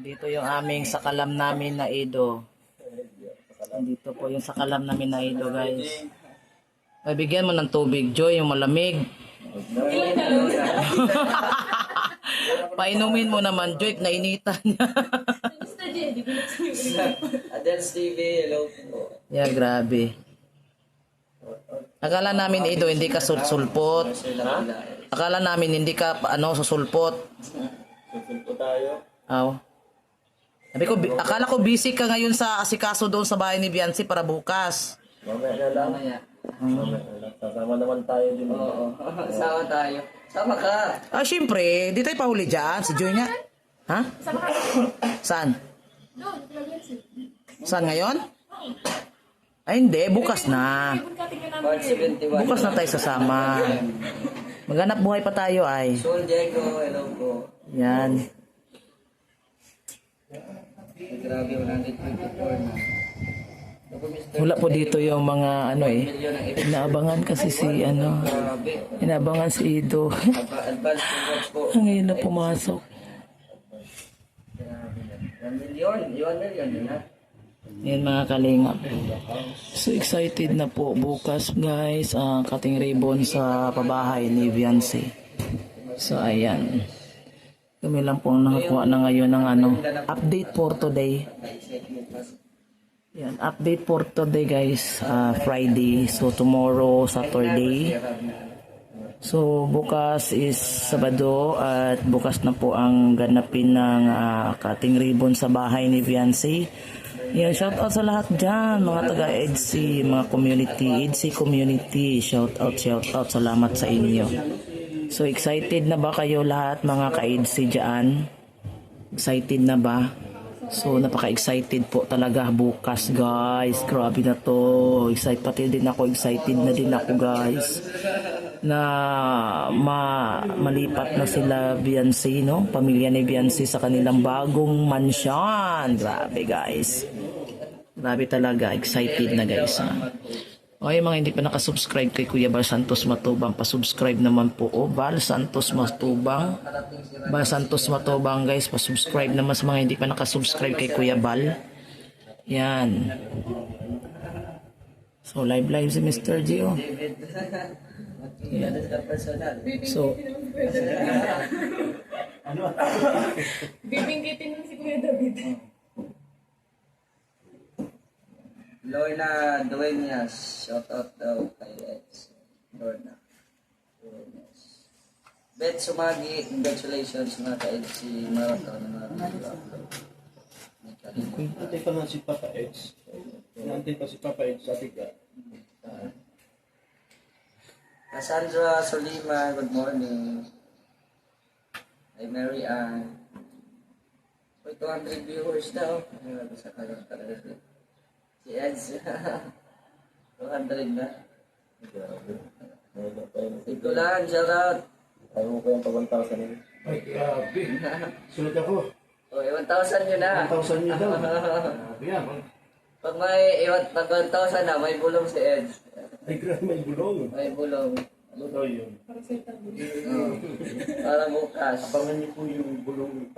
Dito yung aming sakalam namin na Edo. Dito po yung sakalam namin na Edo, guys. Ay, bigyan mo ng tubig, Joy, yung malamig. Painumin mo naman, Joy, nainitan niya. Adels TV, hello po. yeah, grabe. Akala namin, Edo, hindi ka sul- sulpot. Akala namin, hindi ka, ano, susulpot. Susulpo tayo. Aw. Sabi ko, bi- akala ko busy ka ngayon sa asikaso doon sa bahay ni Biancy para bukas. Mamaya na lang. Mamaya. Mamaya na lang. Sasama naman tayo din. Oo. Sama tayo. Sama ka. Ah, syempre, di tayo pahuli dyan. Si Joy nga. Ha? Saan? Saan ngayon? Ay, hindi. Bukas na. Part 71. Bukas na tayo sasama. Maghanap buhay pa tayo ay. Sol Diego, hello po. Yan. Grabe, 124 na. Wala po dito yung mga ano eh. Ang. Inaabangan kasi si ano. Inaabangan si Ido. Po. Ngayon na pumasok. Grabe na. 1 million. 1 million ha. Yan mga kalingap. So excited na po bukas guys ang cutting ribbon sa pabahay ni Beyonce. So ayan. Kami lang po ang nakakuha na ngayon ng ano, update for today. Yan, update for today guys, ah, Friday. So tomorrow, Saturday. So bukas is Sabado at bukas na po ang ganapin ng ah, cutting ribbon sa bahay ni Beyonce. Yan, shout out sa lahat dyan, mga taga EDC, mga community, EDC community. Shout out, shout out, salamat sa inyo. So excited na ba kayo lahat mga ka-EDC dyan? Excited na ba? So napaka-excited po talaga bukas guys. Grabe na to. Excited pati din ako, excited na din ako guys. Na ma malipat na sila Beyonce, no? Pamilya ni Beyonce sa kanilang bagong mansion. Grabe guys. Grabe talaga, excited na guys. Ha? Okay, mga hindi pa nakasubscribe kay Kuya Val Santos Matubang, pasubscribe naman po. O, Val Santos Matubang. Val Santos Matubang, guys, pasubscribe naman sa mga hindi pa nakasubscribe kay Kuya Val. Yan. So, live live si Mr. Gio. Yan. personal. So, Bibingkitin mo si Kuya David. Lorna Dueñas, shout out daw kay Eds. Lorna Dueñas. Bet Sumagi, congratulations mga ka-Eds si Marathon. Antay pa na si Papa Eds. Antay pa si Papa Eds sa tiga. Cassandra Solima, good morning. Ay Mary Ann. Uy, 200 viewers daw. Ay, sa kalang talaga. Si Eds. 200 na. Yun. Lang, shout out. Ayaw mo pa yung pabantang sa nila. Ay, grabe. Sunod ako. O, 1,000 yun na. 1,000 yun daw. Grabe yan. Pag may iwan, pag 1,000 na, may bulong si Eds. Ay, grabe may gulong. May bulong. Ano daw yun? Oh. Para bukas. Abangan niyo po yung gulong